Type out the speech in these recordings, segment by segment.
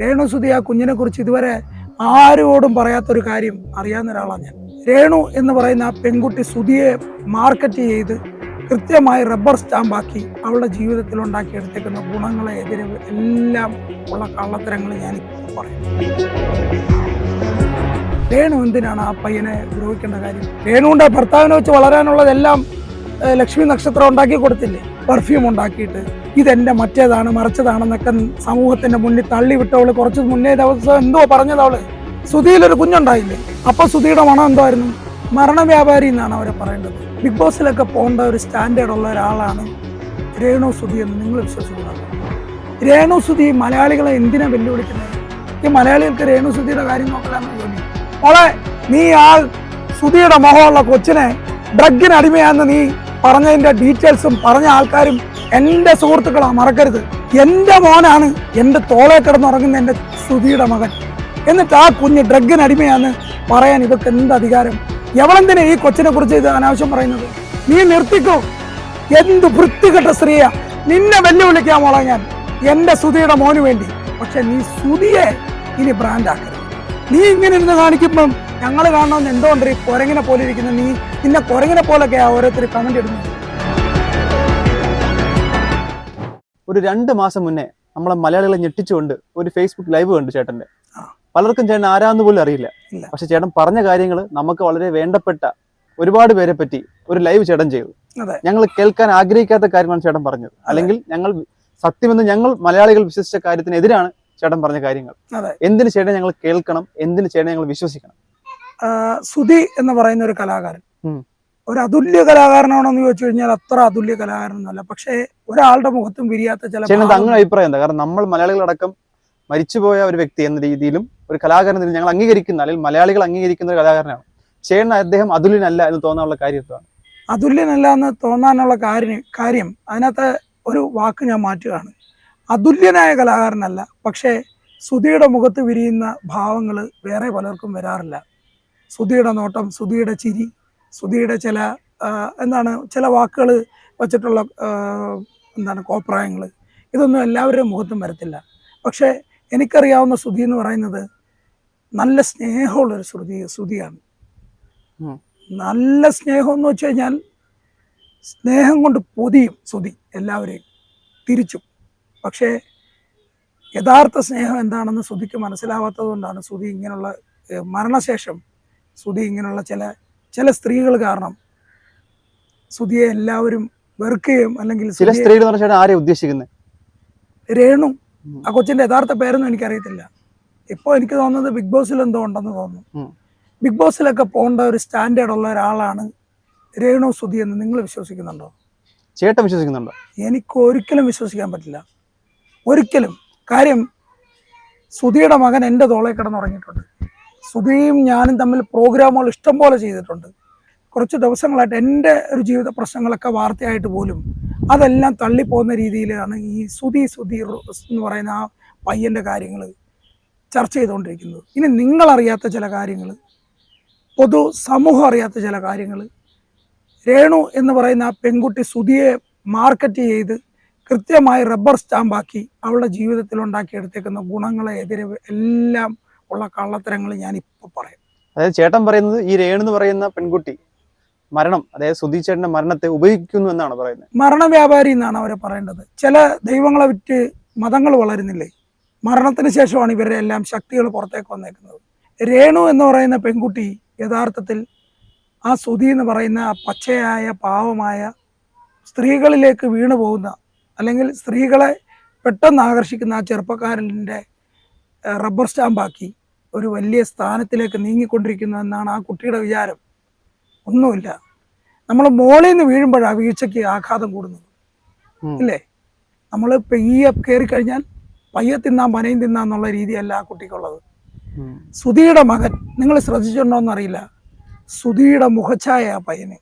രേണുസുതി ആ കുഞ്ഞിനെ കുറിച്ച് ഇതുവരെ ആരോടും പറയാത്തൊരു കാര്യം അറിയാവുന്ന ഒരാളാണ് ഞാൻ. രേണു എന്ന് പറയുന്ന ആ പെൺകുട്ടി സുതിയെ മാർക്കറ്റ് ചെയ്ത് കൃത്യമായി റബ്ബർ സ്റ്റാമ്പാക്കി അവളുടെ ജീവിതത്തിൽ ഉണ്ടാക്കിയെടുത്തേക്കുന്ന ഗുണങ്ങളെ എതിരെ എല്ലാം ഉള്ള കള്ളത്തരങ്ങൾ ഞാൻ പറയും. രേണു എന്തിനാണ് ആ പയ്യനെ ദ്രോഹിക്കേണ്ട കാര്യം? രേണുവിന്റെ ഭർത്താവിനെ വെച്ച് വളരാനുള്ളതെല്ലാം ലക്ഷ്മി നക്ഷത്രം ഉണ്ടാക്കി കൊടുത്തില്ലേ? പെർഫ്യൂം ഉണ്ടാക്കിയിട്ട്. ഇതെന്റെ മറ്റേതാണ് മറിച്ചതാണെന്നൊക്കെ സമൂഹത്തിന്റെ മുന്നിൽ തള്ളി വിട്ടവൾ കുറച്ച് മുന്നേ ദിവസം എന്തോ പറഞ്ഞതവൾ സുധിയിലൊരു കുഞ്ഞുണ്ടായില്ലേ? അപ്പൊ സുധിയുടെ മണം എന്തായിരുന്നു? മരണവ്യാപാരി എന്നാണ് അവരെ പറയേണ്ടത്. ബിഗ് ബോസിലൊക്കെ പോകേണ്ട ഒരു സ്റ്റാൻഡേർഡ് ഉള്ള ഒരാളാണ് രേണു സുധി എന്ന് നിങ്ങൾ വിശ്വസിക്കുന്നുണ്ടോ? രേണു സുധി മലയാളികളെ എന്തിനാ വെല്ലുവിളിക്കുന്നത്? ഈ മലയാളികൾക്ക് രേണു സുധിയുടെ കാര്യം നോക്കലാന്ന് ജോലി മോളെ നീ ആ സുധിയുടെ മുഖമുള്ള കൊച്ചിനെ ഡ്രഗിന് അടിമയാന്ന് നീ പറഞ്ഞതിന്റെ ഡീറ്റെയിൽസും പറഞ്ഞ ആൾക്കാരും എന്റെ സുഹൃത്തുക്കളാണ് മറക്കരുത്. എന്റെ മോനാണ് എന്റെ തോളെ കിടന്നുറങ്ങുന്ന എന്റെ സുധിയുടെ മകൻ. എന്നിട്ട് ആ കുഞ്ഞ് ഡ്രഗിന് അടിമയാന്ന് പറയാൻ ഇതൊക്കെ എന്ത് അധികാരം? എവളെന്തിനാ ഈ കൊച്ചിനെ കുറിച്ച് ഇത് അനാവശ്യം പറയുന്നത്? നീ നിർത്തിക്കോ. എന്ത് വൃത്തികെട്ട സ്ത്രീയാ. നിന്നെ വെല്ലുവിളിക്കാൻ മോളെ ഞാൻ. എന്റെ സുധിയുടെ മോന് വേണ്ടി. പക്ഷെ നീ സുധിയെ ഇനി ബ്രാൻഡാക്കരുത് നീ ഇങ്ങനെ ഇരുന്ന് കാണിക്കുമ്പം ഞങ്ങൾ കാണണമെന്ന് എന്തുകൊണ്ട് ഈ കുരങ്ങിനെ പോലെ ഇരിക്കുന്ന നീ നിന്നെ കുരങ്ങിനെ പോലൊക്കെയാ ഓരോരുത്തർ കമന്റ് ഇടുന്നത് ഒരു രണ്ട് മാസം മുന്നേ നമ്മളെ മലയാളികളെ ഞെട്ടിച്ചുകൊണ്ട് ഒരു ഫേസ്ബുക്ക് ലൈവ് കണ്ടു ചേട്ടന്റെ പലർക്കും ചേട്ടൻ ആരാന്ന് പോലും അറിയില്ല. പക്ഷെ ചേട്ടൻ പറഞ്ഞ കാര്യങ്ങൾ നമുക്ക് വളരെ വേണ്ടപ്പെട്ട ഒരുപാട് പേരെ പറ്റി ഒരു ലൈവ് ചേട്ടൻ ചെയ്തു. ഞങ്ങൾ കേൾക്കാൻ ആഗ്രഹിക്കാത്ത കാര്യമാണ് ചേട്ടൻ പറഞ്ഞത്. അല്ലെങ്കിൽ ഞങ്ങൾ സത്യമെന്ന് ഞങ്ങൾ മലയാളികൾ വിശ്വസിച്ച കാര്യത്തിനെതിരാണ് ചേട്ടൻ പറഞ്ഞ കാര്യങ്ങൾ. എന്തിന് ചേട്ടൻ ഞങ്ങൾ കേൾക്കണം? എന്തിന് ചേട്ടൻ ഞങ്ങൾ വിശ്വസിക്കണം? സുധി എന്ന് പറയുന്ന ഒരു കലാകാരൻ. ഒരു അതുല്യ കലാകാരനാണോ എന്ന് ചോദിച്ചു കഴിഞ്ഞാൽ അത്ര അതുല്യ കലാകാരനൊന്നുമല്ല. പക്ഷേ ഒരാളുടെ മുഖത്തും വിരിയാത്ത ചില അങ്ങനെ അഭിപ്രായം എന്താ? കാരണം നമ്മൾ മലയാളികളടക്കം മരിച്ചുപോയ ഒരു വ്യക്തി എന്ന രീതിയിലും ഒരു കലാകാരൻ ഞങ്ങൾ അംഗീകരിക്കുന്ന അല്ലെങ്കിൽ മലയാളികൾ അംഗീകരിക്കുന്ന ഒരു കലാകാരനാണ്. ചേട്ടൻ അദ്ദേഹം അതുല്യനല്ല എന്ന് തോന്നാനുള്ള കാര്യം അതുല്യനല്ല എന്ന് തോന്നാനുള്ള കാര്യം കാര്യം അതിനകത്ത് ഒരു വാക്ക് ഞാൻ മാറ്റുകയാണ്. അതുല്യനായ കലാകാരനല്ല പക്ഷേ സുധിയുടെ മുഖത്ത് വിരിയുന്ന ഭാവങ്ങൾ വേറെ പലർക്കും വരാറില്ല. സുധിയുടെ നോട്ടം സുധിയുടെ ചിരി സുധിയുടെ ചില എന്താണ് ചില വാക്കുകൾ വച്ചിട്ടുള്ള എന്താണ് കോപ്രായങ്ങൾ ഇതൊന്നും എല്ലാവരുടെയും മുഖത്തും വരത്തില്ല. പക്ഷേ എനിക്കറിയാവുന്ന ശ്രുതി എന്ന് പറയുന്നത് നല്ല സ്നേഹമുള്ളൊരു ശ്രുതി ശ്രുതിയാണ്. നല്ല സ്നേഹം എന്ന് വെച്ച് കഴിഞ്ഞാൽ സ്നേഹം കൊണ്ട് പൊതിയും ശ്രുതി എല്ലാവരെയും തിരിച്ചും. പക്ഷേ യഥാർത്ഥ സ്നേഹം എന്താണെന്ന് ശ്രുതിക്ക് മനസ്സിലാവാത്തത് കൊണ്ടാണ് ശ്രുതി ഇങ്ങനെയുള്ള മരണശേഷം ശ്രുതി ഇങ്ങനെയുള്ള ചില ചില സ്ത്രീകൾ കാരണം സുധിയെ എല്ലാവരും വെറുക്കുകയും അല്ലെങ്കിൽ ചില സ്ത്രീകൾ ആരെ ഉദ്ദേശിക്കുന്നത് രേണു. ആ കൊച്ചിന്റെ യഥാർത്ഥ പേരൊന്നും എനിക്കറിയത്തില്ല. ഇപ്പോൾ എനിക്ക് തോന്നുന്നത് ബിഗ് ബോസിൽ എന്തോ ഉണ്ടെന്ന് തോന്നുന്നു. ബിഗ് ബോസിലൊക്കെ പോകേണ്ട ഒരു സ്റ്റാൻഡേർഡ് ഉള്ള ഒരാളാണ് രേണു സുധി എന്ന് നിങ്ങൾ വിശ്വസിക്കുന്നുണ്ടോ? ചേട്ടൻ വിശ്വസിക്കുന്നുണ്ടോ? എനിക്ക് ഒരിക്കലും വിശ്വസിക്കാൻ പറ്റില്ല. ഒരിക്കലും. കാര്യം സുധിയുടെ മകൻ എന്റെ തോളെ കിടന്നുറങ്ങിയിട്ടുണ്ട്. സുധിയും ഞാനും തമ്മിൽ പ്രോഗ്രാമുകൾ ഇഷ്ടം പോലെ ചെയ്തിട്ടുണ്ട്. കുറച്ച് ദിവസങ്ങളായിട്ട് എന്റെ ഒരു ജീവിത പ്രശ്നങ്ങളൊക്കെ വാർത്തയായിട്ട് പോലും അതെല്ലാം തള്ളിപ്പോകുന്ന രീതിയിലാണ് ഈ സുധി സുധി എന്ന് പറയുന്ന ആ പയ്യന്റെ കാര്യങ്ങൾ ചർച്ച ചെയ്തുകൊണ്ടിരിക്കുന്നത്. ഇനി നിങ്ങളറിയാത്ത ചില കാര്യങ്ങൾ പൊതു സമൂഹം അറിയാത്ത ചില കാര്യങ്ങൾ രേണു എന്ന് പറയുന്ന ആ പെൺകുട്ടി സുധിയെ മാർക്കറ്റ് ചെയ്ത് കൃത്യമായി റബ്ബർ സ്റ്റാമ്പാക്കി അവളുടെ ജീവിതത്തിൽ ഉണ്ടാക്കിയെടുത്തേക്കുന്ന ഗുണങ്ങളെ എതിരെ എല്ലാം ഉള്ള കള്ളത്തരങ്ങൾ ഞാൻ ഇപ്പോൾ പറയാം. അതായത് ചേട്ടൻ പറയുന്നത് ഈ രേണു എന്ന് പറയുന്ന പെൺകുട്ടി മരണം അതായത് സുധി ചേട്ടന്റെ മരണത്തെ ഉപയോഗിക്കുന്നു എന്നാണ് പറയുന്നത്. മരണ വ്യാപാരി എന്നാണ് അവരെ പറയേണ്ടത്. ചില ദൈവങ്ങളെ വിറ്റ് മതങ്ങൾ വളരുന്നില്ലേ? മരണത്തിന് ശേഷമാണ് ഇവരുടെ എല്ലാം ശക്തികൾ പുറത്തേക്ക് വന്നേക്കുന്നത്. രേണു എന്ന് പറയുന്ന പെൺകുട്ടി യഥാർത്ഥത്തിൽ ആ സുധി എന്ന് പറയുന്ന പച്ചയായ പാവമായ സ്ത്രീകളിലേക്ക് വീണു പോകുന്ന അല്ലെങ്കിൽ സ്ത്രീകളെ പെട്ടെന്ന് ആകർഷിക്കുന്ന ആ ചെറുപ്പക്കാരന്റെ റബ്ബർ സ്റ്റാമ്പാക്കി ഒരു വലിയ സ്ഥാനത്തിലേക്ക് നീങ്ങിക്കൊണ്ടിരിക്കുന്നു എന്നാണ് ആ കുട്ടിയുടെ വിചാരം. ഒന്നുമില്ല. നമ്മൾ മോളിൽ നിന്ന് വീഴുമ്പോഴാണ് വീഴ്ചയ്ക്ക് ആഘാതം കൂടുന്നത്. ഇല്ലേ? നമ്മൾ പെയ്യ കയറി കഴിഞ്ഞാൽ പയ്യ തിന്നാം പനയും തിന്നാം എന്നുള്ള രീതിയല്ല ആ കുട്ടിക്കുള്ളത്. സുധിയുടെ മകൻ നിങ്ങൾ ശ്രദ്ധിച്ചിട്ടുണ്ടോ എന്നറിയില്ല. സുധിയുടെ മുഖഛായ ആ പയ്യന്.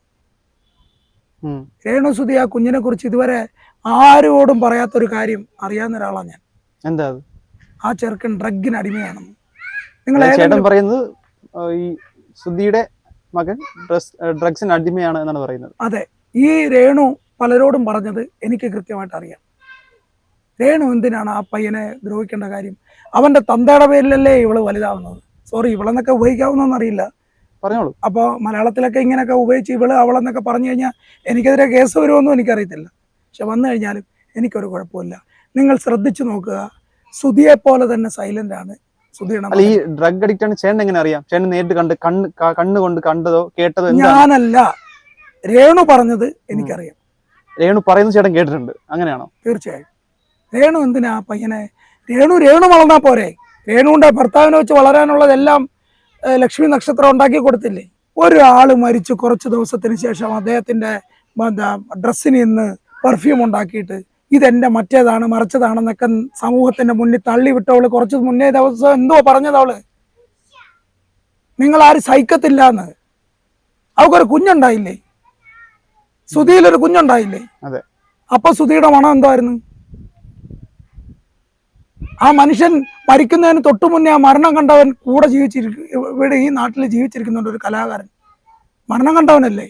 രേണു സുധി ആ കുഞ്ഞിനെ കുറിച്ച് ഇതുവരെ ആരോടും പറയാത്തൊരു കാര്യം അറിയാവുന്ന ഒരാളാണ് ഞാൻ. എന്താ ആ ചെറുക്കൻ ഡ്രഗിന് അടിമയാണെന്ന് നിങ്ങൾ ചേട്ടൻ പറയുന്നത് ഈ സുധിയുടെ മകൻ ഡ്രസ് ഡ്രഗ്സിന് അടിമയാണ് എന്നാണ് പറയുന്നത്. അതെ. ഈ രേണു പലരോടും പറഞ്ഞത് എനിക്ക് കൃത്യമായിട്ട് അറിയാം. രേണു എന്തിനാണ് ആ പയ്യനെ ദ്രോഹിക്കേണ്ട കാര്യം? അവന്റെ തന്തയുടെ പേരിലല്ലേ ഇവൾ വലുതാവുന്നത്? സോറി ഇവളെന്നൊക്കെ ഉപയോഗിക്കാവുന്നതെന്ന് അറിയില്ല. പറഞ്ഞോളൂ. അപ്പോൾ മലയാളത്തിലൊക്കെ ഇങ്ങനെയൊക്കെ ഉപയോഗിച്ച് ഇവൾ അവളെന്നൊക്കെ പറഞ്ഞു കഴിഞ്ഞാൽ എനിക്കെതിരെ കേസ് വരുമെന്നും എനിക്കറിയത്തില്ല. പക്ഷെ വന്നു കഴിഞ്ഞാലും എനിക്കൊരു കുഴപ്പമില്ല. നിങ്ങൾ ശ്രദ്ധിച്ചു നോക്കുക. സുധിയെ പോലെ തന്നെ സൈലന്റ് ആണ്. അല്ല ഈ ഡ്രഗ് അഡിക്റ്റ് ആണ് ചേട്ടൻ എങ്ങനെ അറിയാം? ചേട്ടൻ നേരിട്ട് കണ്ട് കണ്ണ് കണ്ണുകൊണ്ട് കണ്ടതോ കേട്ടതോ ഞാനല്ല. രേണു പറഞ്ഞത് എനിക്കറിയാം. രേണു പറയുന്നത് ചേട്ടൻ കേട്ടിട്ടുണ്ട്. അങ്ങനെയാണോ? തീർച്ചയായും. രേണു എന്തിനാ പയ്യനെ രേണു രേണു വളർന്നാ പോരെ? രേണുവിന്റെ ഭർത്താവിനെ വെച്ച് വളരാനുള്ളതെല്ലാം ലക്ഷ്മി നക്ഷത്രം ഉണ്ടാക്കി കൊടുത്തില്ലേ? ഒരാൾ മരിച്ചു കുറച്ച് ദിവസത്തിന് ശേഷം അദ്ദേഹത്തിന്റെ എന്താ ഡ്രസ്സിന് ഇന്ന് പെർഫ്യൂം ഉണ്ടാക്കിയിട്ട് ഇതെന്റെ മറ്റേതാണ് മറിച്ചതാണെന്നൊക്കെ സമൂഹത്തിന്റെ മുന്നിൽ തള്ളി വിട്ടവൾ കുറച്ച് മുന്നേ ദിവസം എന്തോ പറഞ്ഞതവൾ നിങ്ങൾ ആരും സഹിക്കത്തില്ല എന്ന് അവക്കൊരു കുഞ്ഞുണ്ടായില്ലേ? സുധിയിലൊരു കുഞ്ഞുണ്ടായില്ലേ? അപ്പൊ സുധിയുടെ മണം എന്തായിരുന്നു? ആ മനുഷ്യൻ മരിക്കുന്നതിന് തൊട്ടു മുന്നേ ആ മരണം കണ്ടവൻ കൂടെ ജീവിച്ചിരിക്കും ഇവിടെ ഈ നാട്ടിൽ ജീവിച്ചിരിക്കുന്നുണ്ട് ഒരു കലാകാരൻ. മരണം കണ്ടവനല്ലേ?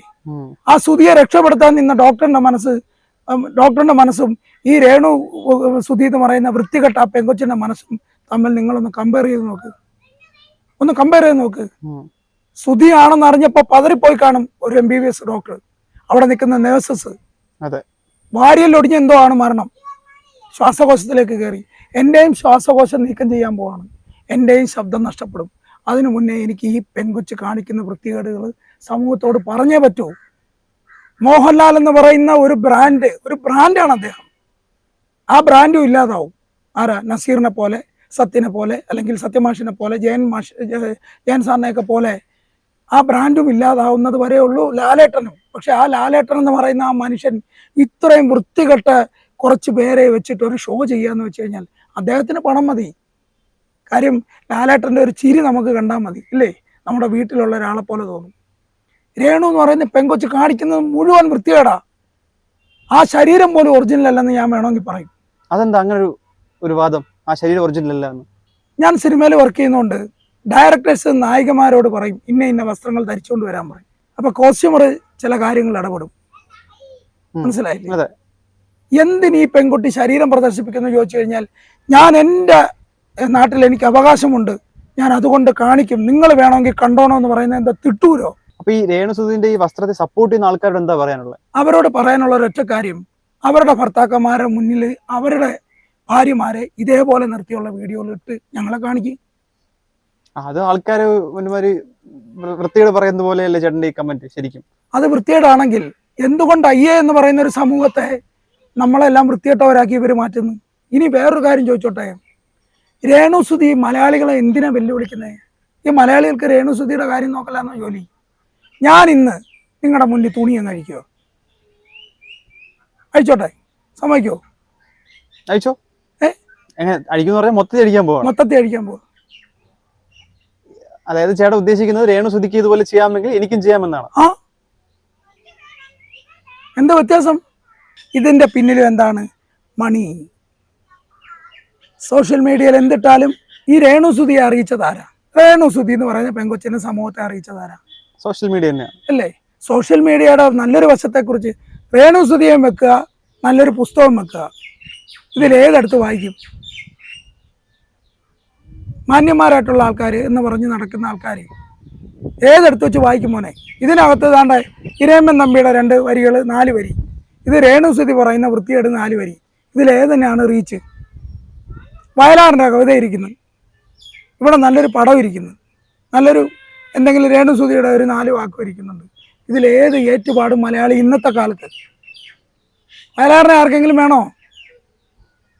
ആ സുധിയെ രക്ഷപ്പെടുത്താൻ നിന്ന ഡോക്ടറിന്റെ മനസ്സ് ഡോക്ടറിന്റെ മനസ്സും ഈ രേണു സുധി എന്ന് പറയുന്ന വൃത്തികെട്ട ആ പെങ്കൊച്ചിന്റെ മനസ്സും തമ്മിൽ നിങ്ങളൊന്ന് കമ്പയർ ചെയ്ത് നോക്ക്. ഒന്ന് കമ്പയർ ചെയ്ത് നോക്ക്. സുധി ആണെന്ന് അറിഞ്ഞപ്പോൾ പതറിപ്പോയി കാണും ഒരു M B B S doctor അവിടെ നിൽക്കുന്ന നേഴ്സസ് അതെ. വാരിയൽ ഒടിഞ്ഞ എന്തോ ആണ് മരണം. ശ്വാസകോശത്തിലേക്ക് കയറി. എന്റെയും ശ്വാസകോശം നീക്കം ചെയ്യാൻ പോവാണ്. എന്റെയും ശബ്ദം നഷ്ടപ്പെടും. അതിനു മുന്നേ എനിക്ക് ഈ പെൺകൊച്ച് കാണിക്കുന്ന വൃത്തികേടുകൾ സമൂഹത്തോട് പറഞ്ഞേ പറ്റൂ. മോഹൻലാൽ എന്ന് പറയുന്ന ഒരു ബ്രാൻഡ് ഒരു ബ്രാൻഡാണ് അദ്ദേഹം. ആ ബ്രാൻഡും ഇല്ലാതാവും. ആരാ? നസീറിനെ പോലെ സത്യനെ പോലെ അല്ലെങ്കിൽ സത്യമാഷിനെ പോലെ ജയൻ മാഷ് ജയ- ജയൻ സാറിനെയൊക്കെ പോലെ ആ ബ്രാൻഡും ഇല്ലാതാവുന്നത് വരെ ഉള്ളൂ ലാലേട്ടനും. പക്ഷെ ആ ലാലേട്ടൻ എന്ന് പറയുന്ന ആ മനുഷ്യൻ ഇത്രയും വൃത്തികെട്ട കുറച്ച് പേരെ വെച്ചിട്ട് ഒരു ഷോ ചെയ്യാന്ന് വെച്ച് കഴിഞ്ഞാൽ അദ്ദേഹത്തിന് പണം മതി. കാര്യം ലാലേട്ടന്റെ ഒരു ചിരി നമുക്ക് കണ്ടാൽ മതി ഇല്ലേ? നമ്മുടെ വീട്ടിലുള്ള ഒരാളെ പോലെ തോന്നും. രേണു എന്ന് പറയുന്ന പെങ്കൊച്ച് കാണിക്കുന്നത് മുഴുവൻ വൃത്തികേടാ. ആ ശരീരം പോലും ഒറിജിനൽ അല്ലെന്ന് ഞാൻ വേണമെങ്കിൽ പറയും. അതെന്താ അങ്ങനെ ഒരു ഒരു വാദം? ആ ശരീരം ഒറിജിനൽ അല്ല എന്ന്. ഞാൻ സിനിമയിൽ വർക്ക് ചെയ്യുന്നതുകൊണ്ട് ഡയറക്ടേഴ്സ് നായികമാരോട് പറയും ഇന്ന ഇന്ന വസ്ത്രങ്ങൾ ധരിച്ചുകൊണ്ട് വരാൻ പറയും. അപ്പൊ കോസ്റ്റ്യൂമർ ചില കാര്യങ്ങൾ ഇടപെടും. മനസ്സിലായില്ലേ. എന്തിന് ഈ പെൺകുട്ടി ശരീരം പ്രദർശിപ്പിക്കുന്നു ചോദിച്ചു കഴിഞ്ഞാൽ ഞാൻ എന്റെ നാട്ടിൽ എനിക്ക് അവകാശമുണ്ട്. ഞാൻ അതുകൊണ്ട് കാണിക്കും. നിങ്ങൾ വേണമെങ്കിൽ കണ്ടോണോ എന്ന് പറയുന്നത് എന്താ തിട്ടൂരോ? അപ്പൊ ഈ രേണുസുതിന്റെ ഈ വസ്ത്രത്തെ സപ്പോർട്ട് ചെയ്യുന്ന ആൾക്കാരോട് എന്താ പറയാനുള്ളത്? അവരോട് പറയാനുള്ള ഒരൊറ്റ കാര്യം അവരുടെ ഭർത്താക്കന്മാരുടെ മുന്നിൽ അവരുടെ ഭാര്യമാരെ ഇതേപോലെ നിർത്തിയുള്ള വീഡിയോകൾ ഇട്ട് ഞങ്ങളെ കാണിക്കും. അത് ആൾക്കാര് ഒരുമാതിരി വൃത്തിയോട് പറയുന്ന പോലെയല്ലേ ചേട്ടന്റെ ഈ കമന്റ് ശരിക്കും. അത് വൃത്തികേടാണെങ്കിൽ എന്തുകൊണ്ട് അയ്യേ എന്ന് പറയുന്ന ഒരു സമൂഹത്തെ നമ്മളെല്ലാം വൃത്തികെട്ടവരാക്കി ഇവർ മാറ്റുന്നു? ഇനി വേറൊരു കാര്യം ചോദിച്ചോട്ടെ. രേണുസുതി മലയാളികളെ എന്തിനാ വെല്ലുവിളിക്കുന്നത് ഈ മലയാളികൾക്ക് രേണുസുതിയുടെ കാര്യം നോക്കലാന്നോ ജോലി? ഞാൻ ഇന്ന് നിങ്ങളുടെ മുന്നിൽ തുണി എന്ന് അഴിക്കുമോ അഴിച്ചോട്ടെ? സമ്മതിക്കോ അയച്ചോ ഏ? പറഞ്ഞാൽ മൊത്തത്തിൽ അടിക്കാൻ പോവാ? മൊത്തത്തിൽ അഴിക്കാൻ പോവാ. അതായത് ചേട്ടൻ ഉദ്ദേശിക്കുന്നത് രേണു സുധിക്ക് ഇതുപോലെ ചെയ്യാമെങ്കിൽ എനിക്കും ചെയ്യാമെന്നാണ്. ആ? എന്താ വ്യത്യാസം? ഇതിന്റെ പിന്നിലും എന്താണ്? മണി. സോഷ്യൽ മീഡിയയിൽ എന്തിട്ടാലും ഈ രേണു രേണുസുതിയെ അറിയിച്ചതാരാ രേണുസുതി എന്ന് പറയുന്ന പെങ്കൊച്ചിനെ സമൂഹത്തെ അറിയിച്ചതാരാ സോഷ്യൽ മീഡിയ തന്നെയാണ് അല്ലേ? സോഷ്യൽ മീഡിയയുടെ നല്ലൊരു വശത്തെക്കുറിച്ച് രേണുസുതിയും വെക്കുക നല്ലൊരു പുസ്തകം വെക്കുക. ഇതിൽ ഏതെടുത്ത് വായിക്കും? മാന്യന്മാരായിട്ടുള്ള ആൾക്കാർ എന്ന് പറഞ്ഞ് നടക്കുന്ന ആൾക്കാർ ഏതെടുത്ത് വെച്ച് വായിക്കും മോനെ? ഇതിനകത്ത് താണ്ട ഇരേമൻ തമ്പിയുടെ രണ്ട് വരികൾ നാല് വരി. ഇത് രേണുസുതി പറയുന്ന വൃത്തിയുടെ നാല് വരി. ഇതിലേതന്നെയാണ് റീച്ച്? വയലാറിന്റെ കവിത ഇരിക്കുന്നത് ഇവിടെ നല്ലൊരു പടം ഇരിക്കുന്നു. നല്ലൊരു എന്തെങ്കിലും രേണുസുതിയുടെ ഒരു നാല് വാക്ക് ഇരിക്കുന്നുണ്ട് ഇതിലേത് ഏറ്റുപാടും മലയാളി ഇന്നത്തെ കാലത്ത്? വയലാറിനെ ആർക്കെങ്കിലും വേണോ?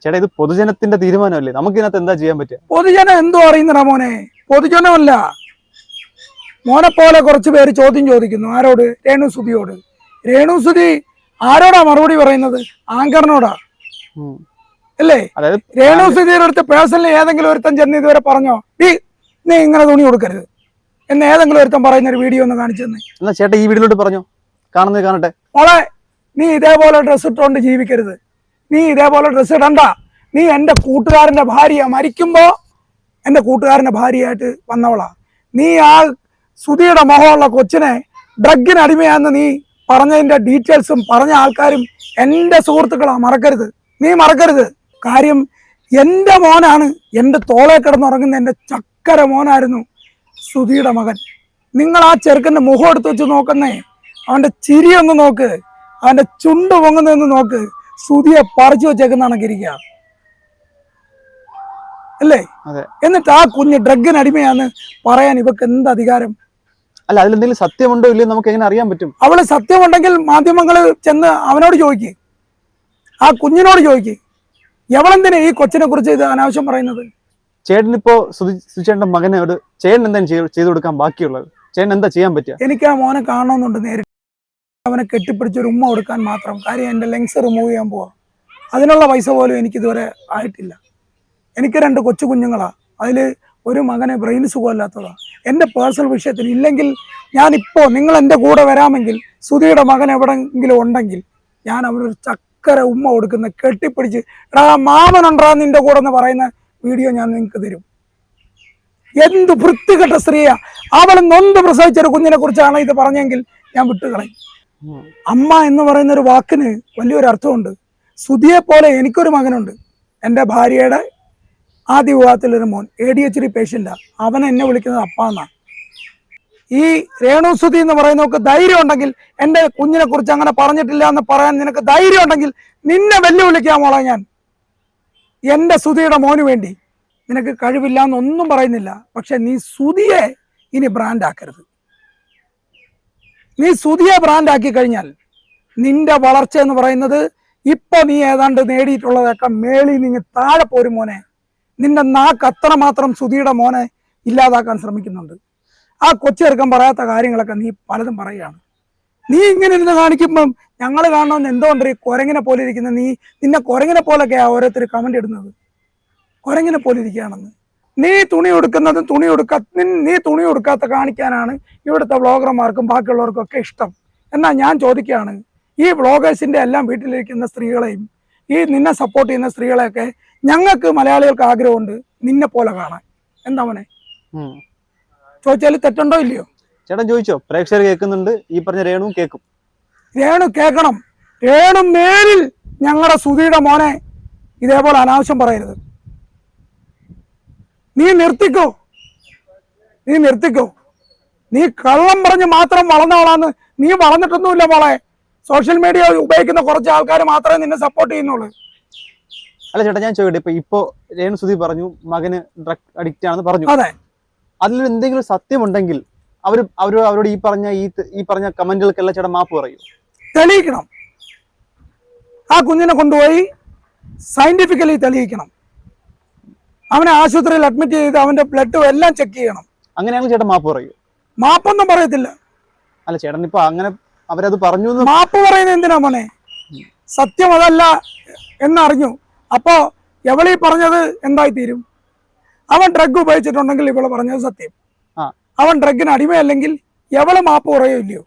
ചേട്ടാ ഇത് പൊതുജനത്തിന്റെ തീരുമാനമല്ലേ? നമുക്ക് ഇതിനകത്ത് എന്താ ചെയ്യാൻ പറ്റുക? പൊതുജനം എന്തോ അറിയുന്നടാ മോനെ? പൊതുജനമല്ല. മോനെ പോലെ കുറച്ച് പേര് ചോദ്യം ചോദിക്കുന്നു. ആരോട്? രേണുസുതിയോട് രേണുസുതി ആരോടാ മറുപടി പറയുന്നത്? ആങ്കറിനോടാ. അല്ലേ? രേണുസുതിയുടെ അടുത്ത് പേഴ്സണലി ഏതെങ്കിലും ഒരുത്തൻ ചെന്ന് ഇതുവരെ പറഞ്ഞോ? നീ നീ ഇങ്ങനെ തുണി കൊടുക്കരുത് എന്ന് ഏതെങ്കിലും ഒരുത്തം പറയുന്ന ഒരു വീഡിയോ ഒന്ന് കാണിച്ചു തന്നെ. എന്നാ ചേട്ടാ ഈ വീഡിയോയിലോട്ട് പറഞ്ഞോ. കാണുന്നത് കാണട്ടെ. മോളെ നീ ഇതേപോലെ ഡ്രസ്സ് ഇട്ടുകൊണ്ട് ജീവിക്കരുത്. നീ ഇതേപോലെ ഡ്രസ്സ് ഇടണ്ട. നീ എന്റെ കൂട്ടുകാരന്റെ ഭാര്യ മരിക്കുമ്പോ എന്റെ കൂട്ടുകാരന്റെ ഭാര്യയായിട്ട് വന്നവളാ. നീ ആ സുധിയുടെ മുഖമുള്ള കൊച്ചിനെ ഡ്രഗിന് അടിമയാന്ന് നീ പറഞ്ഞതിന്റെ ഡീറ്റെയിൽസും പറഞ്ഞ ആൾക്കാരും എന്റെ സുഹൃത്തുക്കളാ. മറക്കരുത്. നീ മറക്കരുത്. കാര്യം എന്റെ മോനാണ് എന്റെ തോളെ കിടന്നുറങ്ങുന്ന എന്റെ ചക്കര മോനായിരുന്നു. സുധിയുടെ മകൻ. നിങ്ങൾ ആ ചെറുക്കന്റെ മുഖം എടുത്ത് വെച്ച് നോക്കുന്നേ. അവന്റെ ചിരി ഒന്ന് നോക്ക്. അവന്റെ ചുണ്ട് പൊങ്ങുന്നതെന്ന് നോക്ക്. സുധിയെ പറിച്ചു വെച്ചേക്കുന്നതാണ് ഗിരിക്ക അല്ലേ? എന്നിട്ട് ആ കുഞ്ഞ് ഡ്രഗിന് അടിമയാന്ന് പറയാൻ ഇവക്ക് എന്ത് അധികാരം? അല്ല അതിലെന്തെങ്കിലും സത്യമുണ്ടോ ഇല്ലയോ നമുക്ക് എങ്ങനെ അറിയാൻ പറ്റും? അവൾ സത്യമുണ്ടെങ്കിൽ മാധ്യമങ്ങൾ ചെന്ന് അവനോട് ചോദിക്ക്. ആ കുഞ്ഞിനോട് ചോദിക്ക്. എവളെന്തിനാ ഈ കൊച്ചിനെ കുറിച്ച് ഇത് അനാവശ്യം പറയുന്നത്? ചേട്ടനിപ്പോ സുചേട്ടന്റെ ഒരു ചേട്ടൻ എന്താണ് ചെയ്ത് കൊടുക്കാൻ ബാക്കിയുള്ളത്? ചേട്ടൻ എന്താ ചെയ്യാൻ പറ്റുക? എനിക്ക് ആ മോനെ കാണണമെന്നുണ്ട് നേരിട്ട്. അവനെ കെട്ടിപ്പിടിച്ച് ഒരു ഉമ്മ കൊടുക്കാൻ മാത്രം. കാര്യം എന്റെ ലെങ്സ് റിമൂവ് ചെയ്യാൻ പോവാ. അതിനുള്ള പൈസ പോലും എനിക്ക് ഇതുവരെ ആയിട്ടില്ല. എനിക്ക് രണ്ട് കൊച്ചു കുഞ്ഞുങ്ങളാ. അതിൽ ഒരു മകനെ ബ്രെയിൻ സുഖമില്ലാത്തതാ. എന്റെ പേഴ്സണൽ വിഷയത്തിൽ ഇല്ലെങ്കിൽ ഞാനിപ്പോൾ നിങ്ങൾ എന്റെ കൂടെ വരാമെങ്കിൽ സുധിയുടെ മകൻ എവിടെങ്കിലും ഉണ്ടെങ്കിൽ ഞാൻ അവനൊരു ചക്കര ഉമ്മ കൊടുക്കുന്ന കെട്ടിപ്പിടിച്ച് എടാ മാമനുണ്ടാ നിന്റെ കൂടെ? എന്ന് പറയുന്ന വീഡിയോ ഞാൻ നിങ്ങൾക്ക് തരും. എന്ത് വൃത്തികെട്ട സ്ത്രീയാ. അവൾ നൊന്ത് പ്രസവിച്ച ഒരു കുഞ്ഞിനെ കുറിച്ചാണ് ഇത് പറഞ്ഞെങ്കിൽ ഞാൻ വിട്ടുകളയും. അമ്മ എന്ന് പറയുന്ന ഒരു വാക്കിന് വലിയൊരു അർത്ഥമുണ്ട്. സുധിയെ പോലെ എനിക്കൊരു മകനുണ്ട്. എന്റെ ഭാര്യയുടെ ആദ്യ വിവാഹത്തിലൊരു മോൻ എ ഡി എച്ച് ഡി പേഷ്യന്റാ അവൻ എന്നെ വിളിക്കുന്നത് അപ്പ എന്നാണ് ഈ രേണു സുധി എന്ന് പറയുന്നവർക്ക് ധൈര്യം ഉണ്ടെങ്കിൽ എന്റെ കുഞ്ഞിനെ കുറിച്ച് അങ്ങനെ പറഞ്ഞിട്ടില്ല എന്ന് പറയാൻ നിനക്ക് ധൈര്യം ഉണ്ടെങ്കിൽ നിന്നെ വെല്ലുവിളിക്കാൻ മോളെ ഞാൻ. എന്റെ സുധിയുടെ മോന് വേണ്ടി. നിനക്ക് കഴിവില്ല എന്നൊന്നും പറയുന്നില്ല. പക്ഷെ നീ സുധിയെ ഇനി ബ്രാൻഡാക്കരുത് നീ സുധിയെ ബ്രാൻഡാക്കി കഴിഞ്ഞാൽ നിന്റെ വളർച്ച എന്ന് പറയുന്നത് ഇപ്പൊ നീ ഏതാണ്ട് നേടിയിട്ടുള്ളതൊക്കെ മേളി നിന്ന് താഴെ പോരും മോനെ. നിന്റെ നാക്ക് അത്ര മാത്രം സുധിയുടെ മോനെ ഇല്ലാതാക്കാൻ ശ്രമിക്കുന്നുണ്ട്. ആ കൊച്ചെറുക്കം പറയാത്ത കാര്യങ്ങളൊക്കെ നീ പലതും പറയുകയാണ്. നീ ഇങ്ങനെ ഇരുന്ന് കാണിക്കുമ്പം ഞങ്ങൾ കാണണമെന്ന് എന്തുകൊണ്ട് ഈ കുരങ്ങിനെ പോലെ ഇരിക്കുന്ന? നീ നിന്നെ കുരങ്ങിനെ പോലൊക്കെയാ ഓരോരുത്തർ കമന്റ് ഇടുന്നത്. കുരങ്ങിനെ പോലെ ഇരിക്കുകയാണെന്ന്. നീ തുണി ഉടുക്കുന്നതും തുണി ഉടുക്കാ നീ തുണി ഉടുക്കാത്ത കാണിക്കാനാണ് ഇവിടുത്തെ വ്ളോഗർമാർക്കും ബാക്കിയുള്ളവർക്കും ഒക്കെ ഇഷ്ടം. എന്നാൽ ഞാൻ ചോദിക്കുകയാണ് ഈ വ്ളോഗേഴ്സിന്റെ എല്ലാം വീട്ടിലിരിക്കുന്ന സ്ത്രീകളെയും ഈ നിന്നെ സപ്പോർട്ട് ചെയ്യുന്ന സ്ത്രീകളെയൊക്കെ ഞങ്ങൾക്ക് മലയാളികൾക്ക് ആഗ്രഹമുണ്ട് നിന്നെ പോലെ കാണാൻ. എന്താ മോനെ. ചോദിച്ചാൽ തെറ്റുണ്ടോ ഇല്ലയോ? ചേട്ടൻ ചോദിച്ചോ? പ്രേക്ഷകർ കേൾക്കുന്നുണ്ട്. ഈ പറഞ്ഞ രേണു കേൾക്കും. രേണു കേൾക്കണം. രേണു മേലിൽ ഞങ്ങളുടെ സുധിയുടെ മോനെ ഇതേപോലെ അനാവശ്യം പറയരുത്. നീ നിർത്തിക്കോ? നീ നിർത്തിക്കോ? നീ കള്ളം പറഞ്ഞ് മാത്രം വളർന്നവളാന്ന് നീ വളർന്നിട്ടൊന്നുമില്ല മോളെ. സോഷ്യൽ മീഡിയ ഉപയോഗിക്കുന്ന കുറച്ച് ആൾക്കാർ മാത്രമേ നിന്നെ സപ്പോർട്ട് ചെയ്യുന്നുള്ളൂ. അല്ല ചേട്ടാ ഞാൻ ചോദിക്കട്ടെ. ഇപ്പൊ ഇപ്പോ രേണു സുധി പറഞ്ഞു മകന് ഡ്രഗ് അഡിക്റ്റ് ആണെന്ന് പറഞ്ഞു. അതെ. അതിൽ എന്തെങ്കിലും സത്യമുണ്ടെങ്കിൽ അവർ അവർ അവരോട് ഈ പറഞ്ഞ ഈ ഈ പറഞ്ഞ കമന്റുകൾക്കെല്ലാം ചേട്ടൻ മാപ്പ് പറയൂ. തെളിയിക്കണം. ആ കുഞ്ഞിനെ കൊണ്ടുപോയി സയന്റിഫിക്കലി തെളിയിക്കണം. അവനെ ആശുപത്രിയിൽ അഡ്മിറ്റ് ചെയ്ത് അവന്റെ ബ്ലഡും എല്ലാം ചെക്ക് ചെയ്യണം. അങ്ങനെയാണെങ്കിൽ ചേട്ടൻ മാപ്പ് പറയൂ. മാപ്പൊന്നും പറയത്തില്ല. അല്ല ചേട്ടൻ ഇപ്പൊ അങ്ങനെ അവരത് പറഞ്ഞു മാപ്പ് പറയുന്നത് എന്തിനാ മോനെ? സത്യം അതല്ല എന്നറിഞ്ഞു. അപ്പോ എവളീ പറഞ്ഞത് എന്തായി തീരും അവൻ ഡ്രഗ് ഉപയോഗിച്ചിട്ടുണ്ടെങ്കിൽ ഇവൾ പറഞ്ഞത് സത്യം. അവൻ ഡ്രഗിന് അടിമയല്ലെങ്കിൽ എവളും മാപ്പ് കുറയോ ഇല്ലയോ?